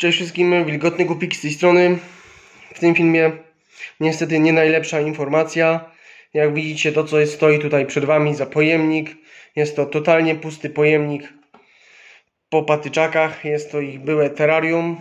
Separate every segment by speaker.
Speaker 1: Cześć wszystkim, Wilgotny Kupik z tej strony. W tym filmie niestety nie najlepsza informacja. Jak widzicie to co jest, stoi tutaj przed Wami za pojemnik. Jest to totalnie pusty pojemnik po patyczakach. Jest to ich byłe terrarium.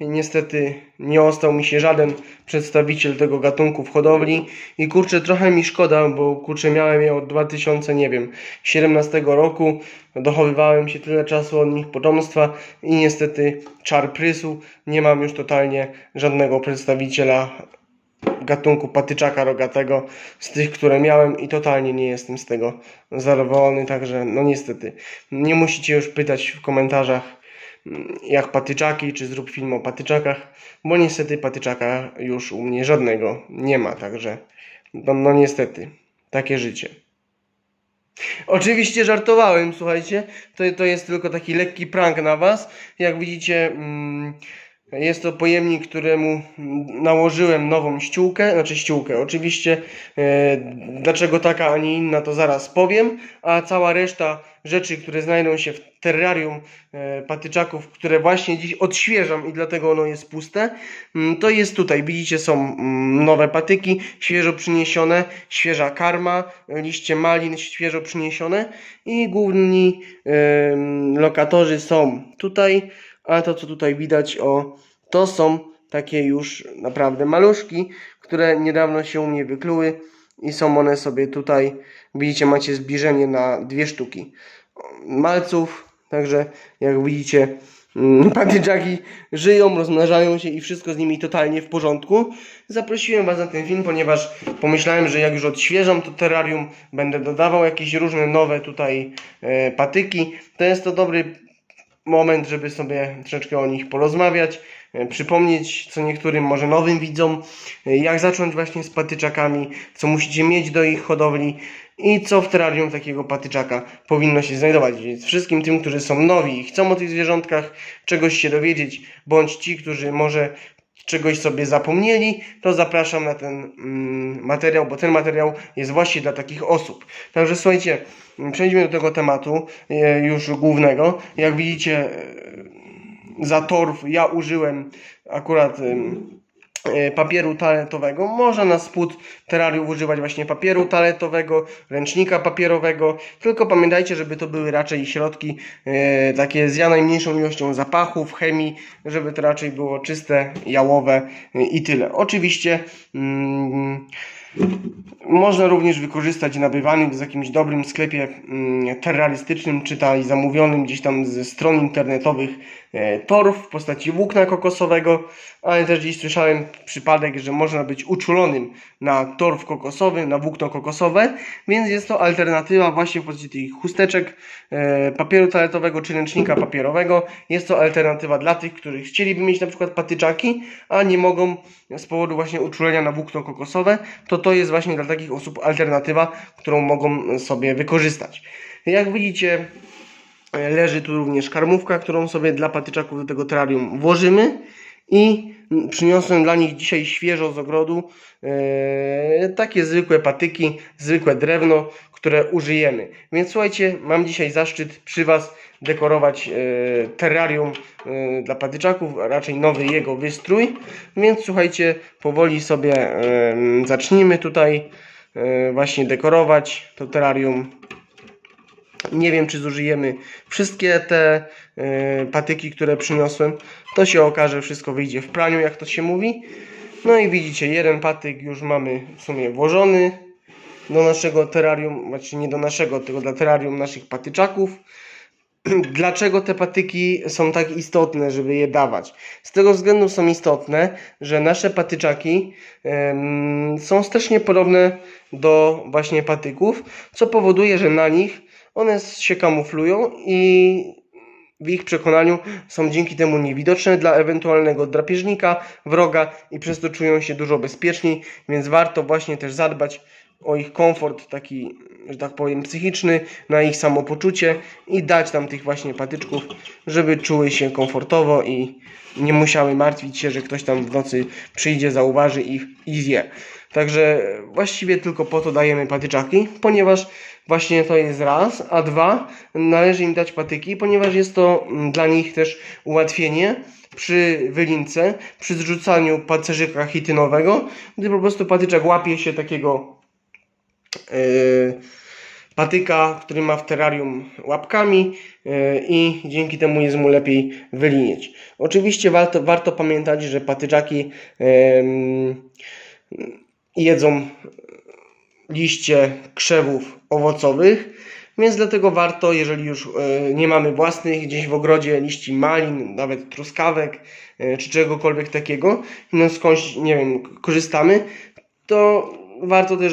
Speaker 1: Niestety nie ostał mi się żaden przedstawiciel tego gatunku w hodowli. I kurczę trochę mi szkoda, bo kurczę miałem je od 2000, nie wiem, 17 roku, dochowywałem się tyle czasu od nich potomstwa i niestety czar prysu, nie mam już totalnie żadnego przedstawiciela gatunku patyczaka rogatego z tych, które miałem i totalnie nie jestem z tego zadowolony, także no niestety. Nie musicie już pytać w komentarzach jak patyczaki, czy zrób film o patyczakach, bo niestety patyczaka już u mnie żadnego nie ma, także no, no niestety, takie życie. Oczywiście żartowałem, słuchajcie, to, to jest tylko taki lekki prank na was. Jak widzicie, mm, jest to pojemnik, któremu nałożyłem nową ściółkę, znaczy ściółkę. Oczywiście e, dlaczego taka, a nie inna, to zaraz powiem, a cała reszta rzeczy, które znajdą się w terrarium e, patyczaków, które właśnie dziś odświeżam i dlatego ono jest puste, mm, to jest tutaj. Widzicie, są mm, nowe patyki, świeżo przyniesione, świeża karma, liście malin świeżo przyniesione i główni em, lokatorzy są tutaj, a to co tutaj widać, o, to są takie już naprawdę maluszki, które niedawno się u mnie wykluły i są one sobie tutaj, widzicie, macie zbliżenie na dwie sztuki malców, także jak widzicie mm, patyczaki żyją, rozmnażają się i wszystko z nimi totalnie w porządku. Zaprosiłem Was na ten film, ponieważ pomyślałem, że jak już odświeżam to terrarium, będę dodawał jakieś różne nowe tutaj e, patyki. To jest to dobry moment, żeby sobie troszeczkę o nich porozmawiać, e, przypomnieć co niektórym może nowym widzom, e, jak zacząć właśnie z patyczakami, co musicie mieć do ich hodowli i co w terrarium takiego patyczaka powinno się znajdować. Więc wszystkim tym, którzy są nowi i chcą o tych zwierzątkach czegoś się dowiedzieć, bądź ci, którzy może czegoś sobie zapomnieli, to zapraszam na ten mm, materiał, bo ten materiał jest właśnie dla takich osób. Także słuchajcie, mm, przejdźmy do tego tematu e, już głównego. Jak widzicie, e, za torf ja użyłem akurat papieru toaletowego. Można na spód terrarium używać właśnie papieru toaletowego, ręcznika papierowego, tylko pamiętajcie, żeby to były raczej środki e, takie z ja najmniejszą ilością zapachów, chemii, żeby to raczej było czyste, jałowe e, i tyle. Oczywiście mm, można również wykorzystać nabywany w jakimś dobrym sklepie mm, terrorystycznym, czy tam zamówionym gdzieś tam ze stron internetowych e, torf w postaci włókna kokosowego, ale też gdzieś słyszałem przypadek, że można być uczulonym na torf kokosowy, na włókno kokosowe, więc jest to alternatywa właśnie w postaci tych chusteczek, e, papieru toaletowego czy ręcznika papierowego. Jest to alternatywa dla tych, którzy chcieliby mieć na przykład patyczaki, a nie mogą z powodu właśnie uczulenia na włókno kokosowe, to to jest właśnie dla takich osób alternatywa, którą mogą sobie wykorzystać. Jak widzicie, leży tu również karmówka, którą sobie dla patyczaków do tego terrarium włożymy i przyniosłem dla nich dzisiaj świeżo z ogrodu e, takie zwykłe patyki, zwykłe drewno, które użyjemy. Więc słuchajcie, mam dzisiaj zaszczyt przy Was dekorować e, terrarium e, dla patyczaków, a raczej nowy jego wystrój. Więc słuchajcie, powoli sobie e, zacznijmy tutaj właśnie dekorować to terrarium. Nie wiem, czy zużyjemy wszystkie te e, patyki, które przyniosłem. To się okaże, wszystko wyjdzie w praniu, jak to się mówi. No i widzicie, jeden patyk już mamy w sumie włożony do naszego terrarium, znaczy nie do naszego, tylko dla terrarium naszych patyczaków. Dlaczego te patyki są tak istotne, żeby je dawać? Z tego względu są istotne, że nasze patyczaki są strasznie podobne do właśnie patyków, co powoduje, że na nich one się kamuflują i w ich przekonaniu są dzięki temu niewidoczne dla ewentualnego drapieżnika, wroga i przez to czują się dużo bezpieczniej, więc warto właśnie też zadbać o ich komfort taki, że tak powiem, psychiczny, na ich samopoczucie i dać tam tych właśnie patyczków, żeby czuły się komfortowo i nie musiały martwić się, że ktoś tam w nocy przyjdzie, zauważy ich i zje. Także właściwie tylko po to dajemy patyczaki, ponieważ Właśnie to jest raz, a dwa, należy im dać patyki, ponieważ jest to dla nich też ułatwienie przy wylince, przy zrzucaniu pacerzyka chitynowego, gdy po prostu patyczak łapie się takiego patyka, który ma w terrarium łapkami yy, i dzięki temu jest mu lepiej wylinieć. Oczywiście warto, warto pamiętać, że patyczaki yy, jedzą liście krzewów owocowych, więc dlatego warto, jeżeli już nie mamy własnych gdzieś w ogrodzie liści malin, nawet truskawek czy czegokolwiek takiego, no skądś, nie wiem, korzystamy, to warto też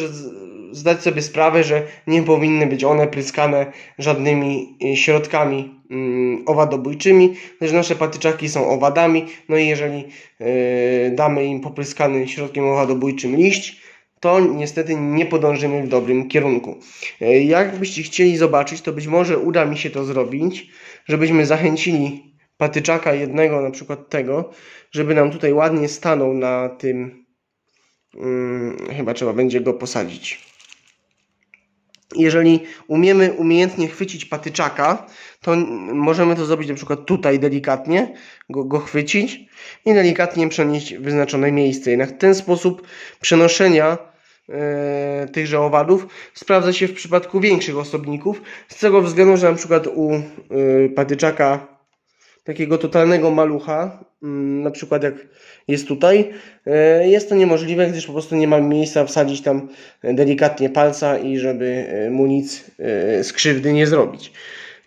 Speaker 1: zdać sobie sprawę, że nie powinny być one pryskane żadnymi e, środkami mm, owadobójczymi, że nasze patyczaki są owadami, no i jeżeli e, damy im popryskany środkiem owadobójczym liść, to niestety nie podążymy w dobrym kierunku. E, Jakbyście chcieli zobaczyć, to być może uda mi się to zrobić, żebyśmy zachęcili patyczaka jednego, na przykład tego, żeby nam tutaj ładnie stanął na tym. Hmm, chyba trzeba będzie go posadzić. Jeżeli umiemy umiejętnie chwycić patyczaka, to możemy to zrobić na przykład tutaj delikatnie, go, go chwycić i delikatnie przenieść w wyznaczone miejsce. Jednak ten sposób przenoszenia e, tychże owadów sprawdza się w przypadku większych osobników, z tego względu, że na przykład u e, patyczaka takiego totalnego malucha, mm, na przykład jak jest tutaj, e, jest to niemożliwe, gdyż po prostu nie ma miejsca wsadzić tam delikatnie palca i żeby e, mu nic e, z krzywdy nie zrobić.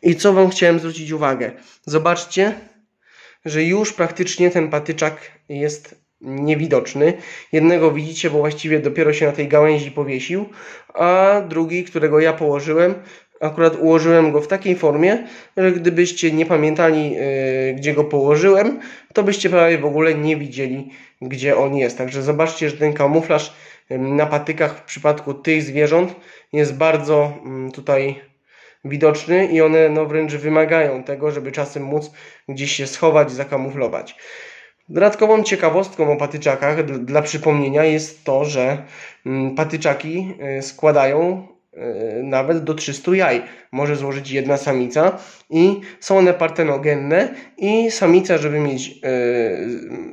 Speaker 1: I co Wam chciałem zwrócić uwagę? Zobaczcie, że już praktycznie ten patyczak jest niewidoczny. Jednego widzicie, bo właściwie dopiero się na tej gałęzi powiesił, a drugi, którego ja położyłem, akurat ułożyłem go w takiej formie, że gdybyście nie pamiętali, yy, gdzie go położyłem, to byście prawie w ogóle nie widzieli, gdzie on jest. Także zobaczcie, że ten kamuflaż na patykach w przypadku tych zwierząt jest bardzo ym, tutaj widoczny i one no wręcz wymagają tego, żeby czasem móc gdzieś się schować, zakamuflować. Dodatkową ciekawostką o patyczakach dla przypomnienia jest to, że mm, patyczaki y, składają nawet do 300 jaj. Może złożyć jedna samica i są one partenogenne i samica, żeby mieć y,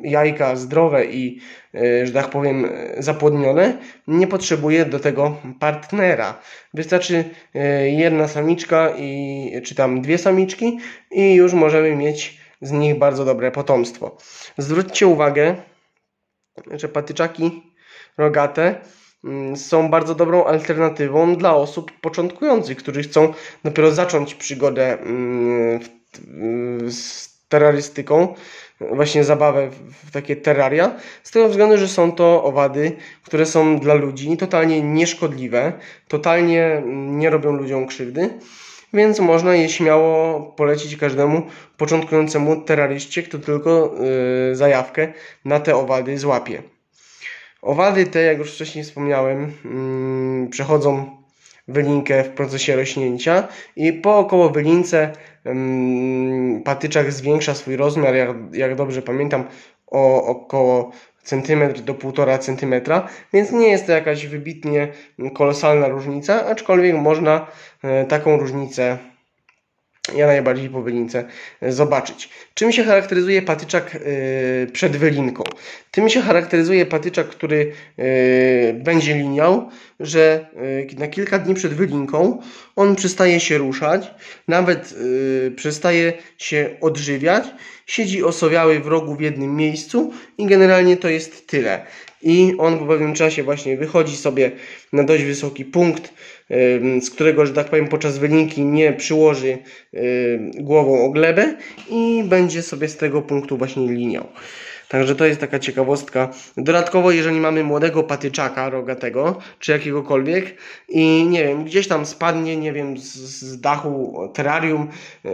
Speaker 1: jajka zdrowe i, y, że tak powiem, zapłodnione, nie potrzebuje do tego partnera. Wystarczy jedna samiczka i czy tam dwie samiczki i już możemy mieć z nich bardzo dobre potomstwo. Zwróćcie uwagę, że patyczaki rogate są bardzo dobrą alternatywą dla osób początkujących, którzy chcą dopiero zacząć przygodę mm, w, z terrorystyką, właśnie zabawę w, takie terraria, z tego względu, że są to owady, które są dla ludzi totalnie nieszkodliwe, totalnie mm, nie robią ludziom krzywdy, więc można je śmiało polecić każdemu początkującemu terroryście, kto tylko yy, zajawkę na te owady złapie. Owady te, jak już wcześniej wspomniałem, mm, przechodzą wylinkę w procesie rośnięcia i po około wylince mm, patyczak zwiększa swój rozmiar, jak, jak dobrze pamiętam, o około centymetr do półtora centymetra, więc nie jest to jakaś wybitnie kolosalna różnica, aczkolwiek można e, taką różnicę ja najbardziej po wylince e, zobaczyć. Czym się charakteryzuje patyczak e, przed wylinką? Tym się charakteryzuje patyczak, który e, będzie liniał, że na kilka dni przed wylinką on przestaje się ruszać, nawet przestaje się odżywiać, siedzi osowiały w rogu w jednym miejscu i generalnie to jest tyle. I on po pewnym czasie właśnie wychodzi sobie na dość wysoki punkt, z którego, że tak powiem, podczas wylinki nie przyłoży głową o glebę i będzie sobie z tego punktu właśnie liniał. Także to jest taka ciekawostka. Dodatkowo, jeżeli mamy młodego patyczaka rogatego, czy jakiegokolwiek i nie wiem, gdzieś tam spadnie, nie wiem, z, z dachu terrarium, yy,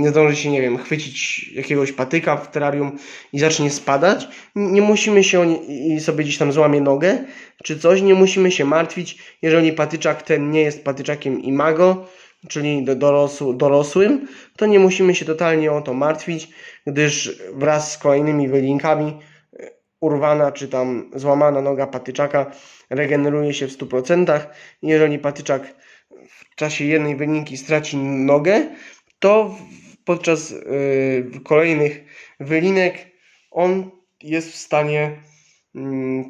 Speaker 1: nie zdąży się, nie wiem, chwycić jakiegoś patyka w terrarium i zacznie spadać, nie musimy się i sobie gdzieś tam złamie nogę, czy coś, nie musimy się martwić, jeżeli patyczak ten nie jest patyczakiem imago, czyli do dorosł, dorosłym, to nie musimy się totalnie o to martwić, gdyż wraz z kolejnymi wylinkami e, urwana czy tam złamana noga patyczaka regeneruje się w 100%. Jeżeli patyczak czasie jednej wylinki straci nogę, to w- podczas y, kolejnych wylinek on jest w stanie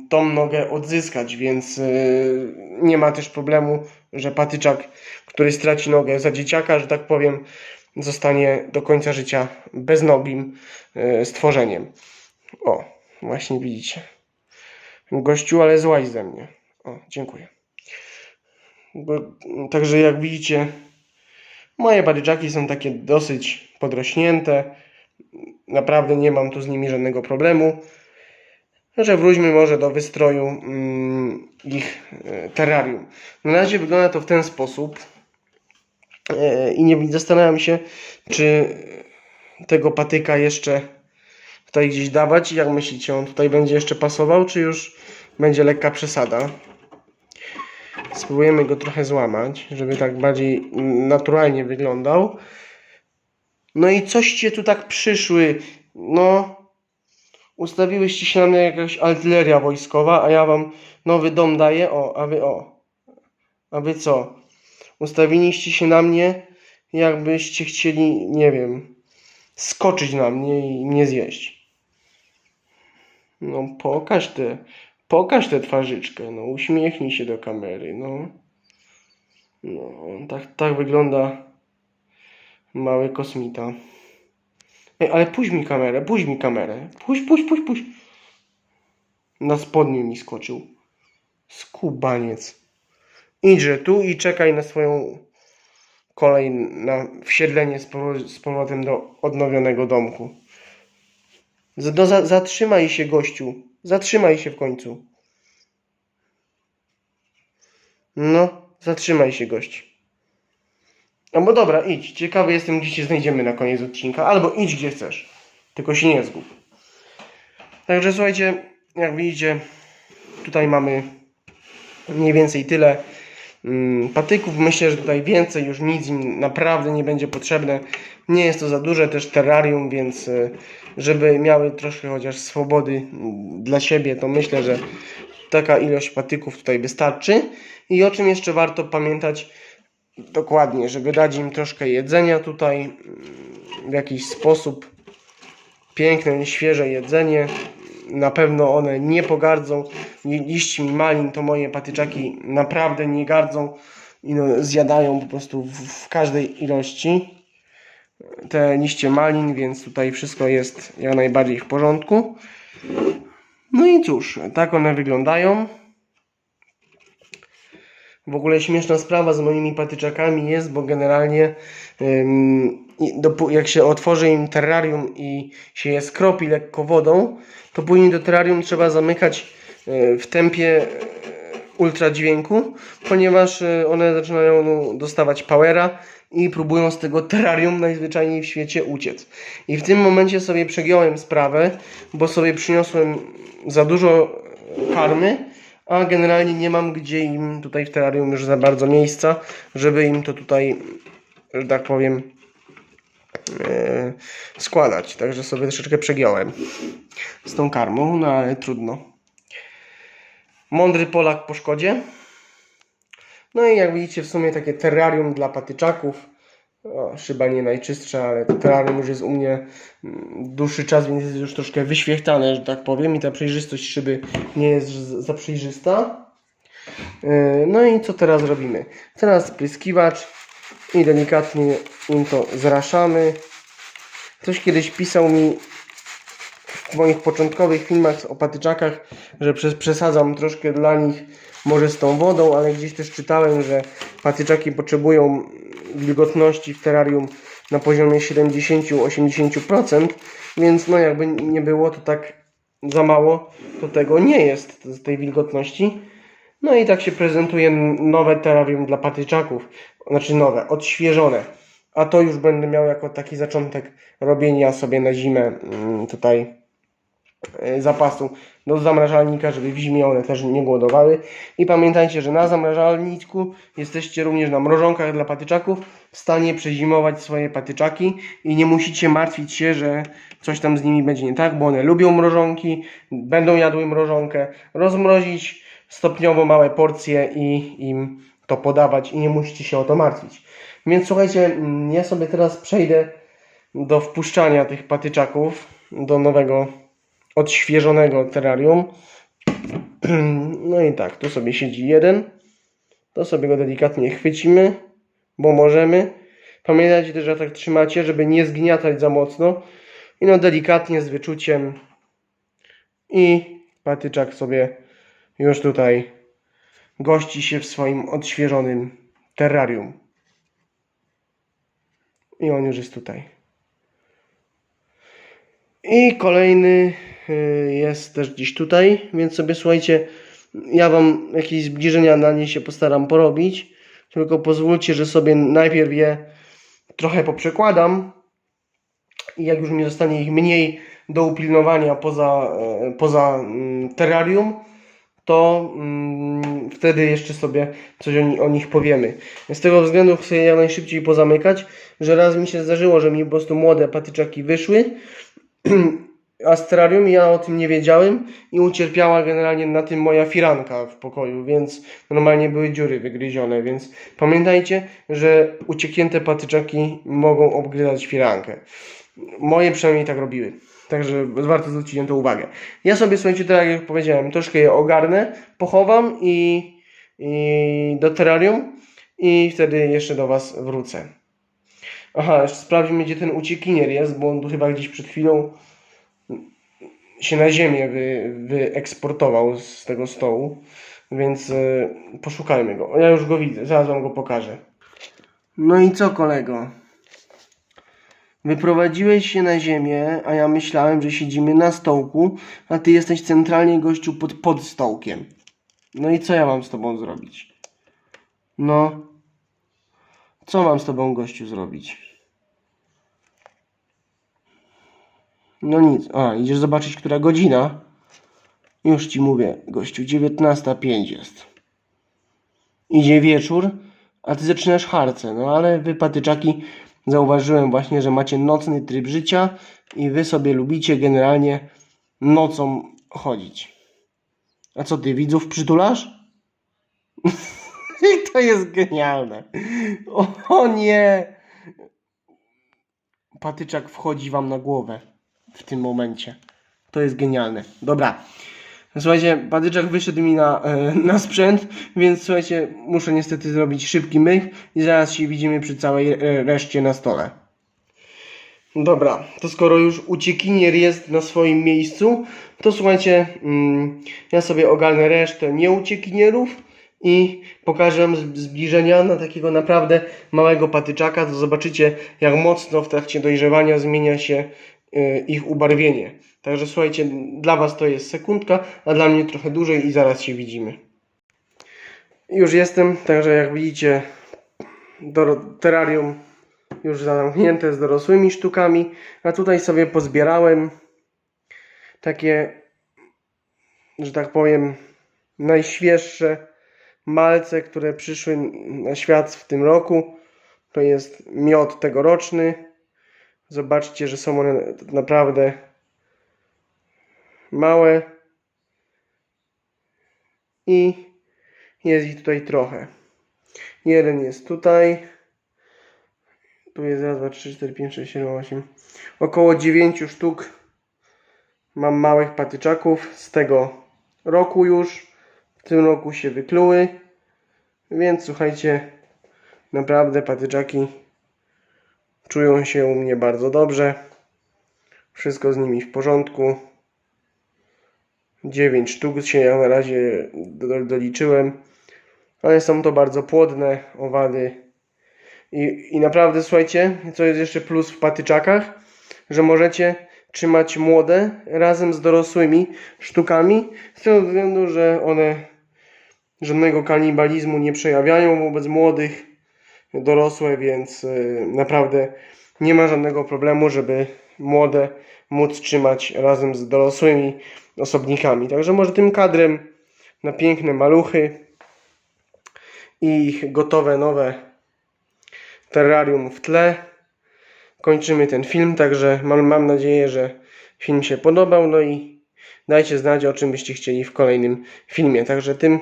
Speaker 1: tą nogę odzyskać, więc y, nie ma też problemu, że patyczak, który straci nogę za dzieciaka, że tak powiem, zostanie do końca życia beznogim y, stworzeniem. O, właśnie widzicie. Gościu, ale złaź ze mnie. O, dziękuję. Bo, także jak widzicie, moje patyczaki są takie dosyć podrośnięte. Naprawdę nie mam tu z nimi żadnego problemu. Że wróćmy może do wystroju mm, ich e, terrarium. Na razie wygląda to w ten sposób. E, I nie zastanawiam się, czy tego patyka jeszcze tutaj gdzieś dawać. Jak myślicie, on tutaj będzie jeszcze pasował, czy już będzie lekka przesada? Spróbujemy go trochę złamać, żeby tak bardziej naturalnie wyglądał. No i coście tu tak przyszły. No, ustawiłyście się na mnie jakaś artyleria wojskowa, a ja wam nowy dom daję. O, a wy o. A wy co? Ustawiliście się na mnie, jakbyście chcieli, nie wiem, skoczyć na mnie i mnie zjeść. No, pokaż te, pokaż tę twarzyczkę, no, uśmiechnij się do kamery, no. No, tak, tak wygląda mały kosmita. Ej, ale puść mi kamerę, puść mi kamerę. Puść, puść, puść, puść. Na spodnie mi skoczył. Skubaniec. Idźże tu i czekaj na swoją kolej na wsiedlenie z powrotem do odnowionego domku. Do, za, zatrzymaj się, gościu. Zatrzymaj się w końcu. No, zatrzymaj się, gość. No bo dobra, idź. Ciekawy jestem, gdzie cię znajdziemy na koniec odcinka. Albo idź, gdzie chcesz. Tylko się nie zgub. Także słuchajcie, jak widzicie, tutaj mamy mniej więcej tyle mm, patyków. Myślę, że tutaj więcej już nic im naprawdę nie będzie potrzebne. Nie jest to za duże też terrarium, więc y, żeby miały troszkę chociaż swobody mm, dla siebie, to myślę, że taka ilość patyków tutaj wystarczy. I o czym jeszcze warto pamiętać dokładnie, żeby dać im troszkę jedzenia tutaj w jakiś sposób. Piękne, świeże jedzenie. Na pewno one nie pogardzą. Li- Liśćmi malin to moje patyczaki naprawdę nie gardzą i no, zjadają po prostu w, w każdej ilości te liście malin, więc tutaj wszystko jest jak najbardziej w porządku. No i cóż, tak one wyglądają. W ogóle śmieszna sprawa z moimi patyczakami jest, bo generalnie jak się otworzy im terrarium i się je skropi lekko wodą, to później do terrarium trzeba zamykać y, w tempie y, ultradźwięku, ponieważ y, one zaczynają no, dostawać powera i próbują z tego terrarium najzwyczajniej w świecie uciec. I w tym momencie sobie przegiąłem sprawę, bo sobie przyniosłem za dużo karmy, a generalnie nie mam gdzie im tutaj w terrarium już za bardzo miejsca, żeby im to tutaj, że tak powiem, e, składać. Także sobie troszeczkę przegiąłem z tą karmą, no ale trudno. Mądry Polak po szkodzie. No i jak widzicie w sumie takie terrarium dla patyczaków. O, szyba nie najczystsza, ale terrarium już jest u mnie dłuższy czas, więc jest już troszkę wyświechtane, że tak powiem. I ta przejrzystość szyby nie jest za przejrzysta. Yy, No i co teraz robimy? Teraz spryskiwacz i delikatnie im to zraszamy. Ktoś kiedyś pisał mi w moich początkowych filmach o patyczakach, że przesadzam troszkę dla nich może z tą wodą, ale gdzieś też czytałem, że patyczaki potrzebują wilgotności w terrarium na poziomie 70-80%, więc no jakby nie było to tak za mało, to tego nie jest, z tej wilgotności. No i tak się prezentuje nowe terrarium dla patyczaków, znaczy nowe, odświeżone. A to już będę miał jako taki zaczątek robienia sobie na zimę mm, tutaj zapasu do zamrażalnika, żeby w zimie one też nie głodowały. I pamiętajcie, że na zamrażalniku jesteście również na mrożonkach dla patyczaków w stanie przezimować swoje patyczaki i nie musicie martwić się, że coś tam z nimi będzie nie tak, bo one lubią mrożonki, będą jadły mrożonkę, rozmrozić stopniowo małe porcje i im to podawać i nie musicie się o to martwić. Więc słuchajcie, mm, ja sobie teraz przejdę do wpuszczania tych patyczaków do nowego, odświeżonego terrarium. No i tak, tu sobie siedzi jeden. To sobie go delikatnie chwycimy, bo możemy. Pamiętajcie też, że tak trzymacie, żeby nie zgniatać za mocno. I no delikatnie z wyczuciem. I patyczak sobie już tutaj gości się w swoim odświeżonym terrarium. I on już jest tutaj. I kolejny jest też gdzieś tutaj, więc sobie słuchajcie, ja wam jakieś zbliżenia na nie się postaram porobić. Tylko pozwólcie, że sobie najpierw je trochę poprzekładam i jak już mi zostanie ich mniej do upilnowania poza, e, poza mm, terrarium, to mm, wtedy jeszcze sobie coś o, o nich powiemy. Z tego względu chcę je jak najszybciej pozamykać, że raz mi się zdarzyło, że mi po prostu młode patyczaki wyszły, a z terrarium ja o tym nie wiedziałem i ucierpiała generalnie na tym moja firanka w pokoju, więc normalnie były dziury wygryzione, więc pamiętajcie, że ucieknięte patyczaki mogą obgryzać firankę. Moje przynajmniej tak robiły. Także warto zwrócić na to uwagę. Ja sobie, słuchajcie, tak jak powiedziałem, troszkę je ogarnę, pochowam i, i do terrarium i wtedy jeszcze do Was wrócę. Aha, jeszcze sprawdźmy, gdzie ten uciekinier jest, bo on tu chyba gdzieś przed chwilą się na ziemię wy, wyeksportował z tego stołu, więc y, poszukajmy go. Ja już go widzę, zaraz Wam go pokażę. No i co, kolego? Wyprowadziłeś się na ziemię, a ja myślałem, że siedzimy na stołku, a ty jesteś centralnie gościu pod, pod stołkiem. No i co ja mam z tobą zrobić? No. Co mam z tobą, gościu, zrobić? No nic. A, idziesz zobaczyć, która godzina? Już ci mówię, gościu, 19.05 jest. Idzie wieczór, a ty zaczynasz harce. No ale wy, patyczaki, zauważyłem właśnie, że macie nocny tryb życia i wy sobie lubicie generalnie nocą chodzić. A co ty, widzów przytulasz? To jest genialne. O, o nie! Patyczak wchodzi wam na głowę w tym momencie. To jest genialne. Dobra. Słuchajcie, patyczak wyszedł mi na, e, na sprzęt, więc słuchajcie, muszę niestety zrobić szybki myk i zaraz się widzimy przy całej e, reszcie na stole. Dobra, to skoro już uciekinier jest na swoim miejscu, to słuchajcie, mm, ja sobie ogarnę resztę nieuciekinierów i pokażę zbliżenia na takiego naprawdę małego patyczaka, to zobaczycie jak mocno w trakcie dojrzewania zmienia się ich ubarwienie. Także słuchajcie, dla was to jest sekundka, a dla mnie trochę dłużej i zaraz się widzimy. Już jestem, także jak widzicie, terrarium już zamknięte z dorosłymi sztukami, a tutaj sobie pozbierałem takie, że tak powiem, najświeższe malce, które przyszły na świat w tym roku. To jest miod tegoroczny. Zobaczcie, że są one naprawdę małe i jest ich tutaj trochę. Jeden jest tutaj. Tu jest raz, dwa, trzy, cztery, pięć, sześć, siedem, osiem. Około dziewięciu sztuk mam małych patyczaków z tego roku już. W tym roku się wykluły. Więc słuchajcie, naprawdę patyczaki czują się u mnie bardzo dobrze. Wszystko z nimi w porządku. 9 sztuk się ja na razie do- doliczyłem, ale są to bardzo płodne owady. I, I naprawdę słuchajcie, co jest jeszcze plus w patyczakach, że możecie trzymać młode razem z dorosłymi sztukami, z tego względu, że one żadnego kanibalizmu nie przejawiają wobec młodych, dorosłe, więc y, naprawdę nie ma żadnego problemu, żeby młode móc trzymać razem z dorosłymi osobnikami. Także może tym kadrem na piękne maluchy i ich gotowe nowe terrarium w tle kończymy ten film, także mam, mam nadzieję, że film się podobał, no i dajcie znać o czym byście chcieli w kolejnym filmie. Także tym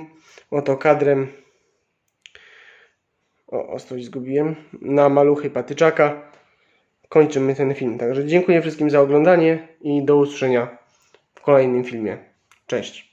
Speaker 1: oto kadrem o, ostrość zgubiłem, na maluchy patyczaka, kończymy ten film. Także dziękuję wszystkim za oglądanie i do usłyszenia w kolejnym filmie. Cześć.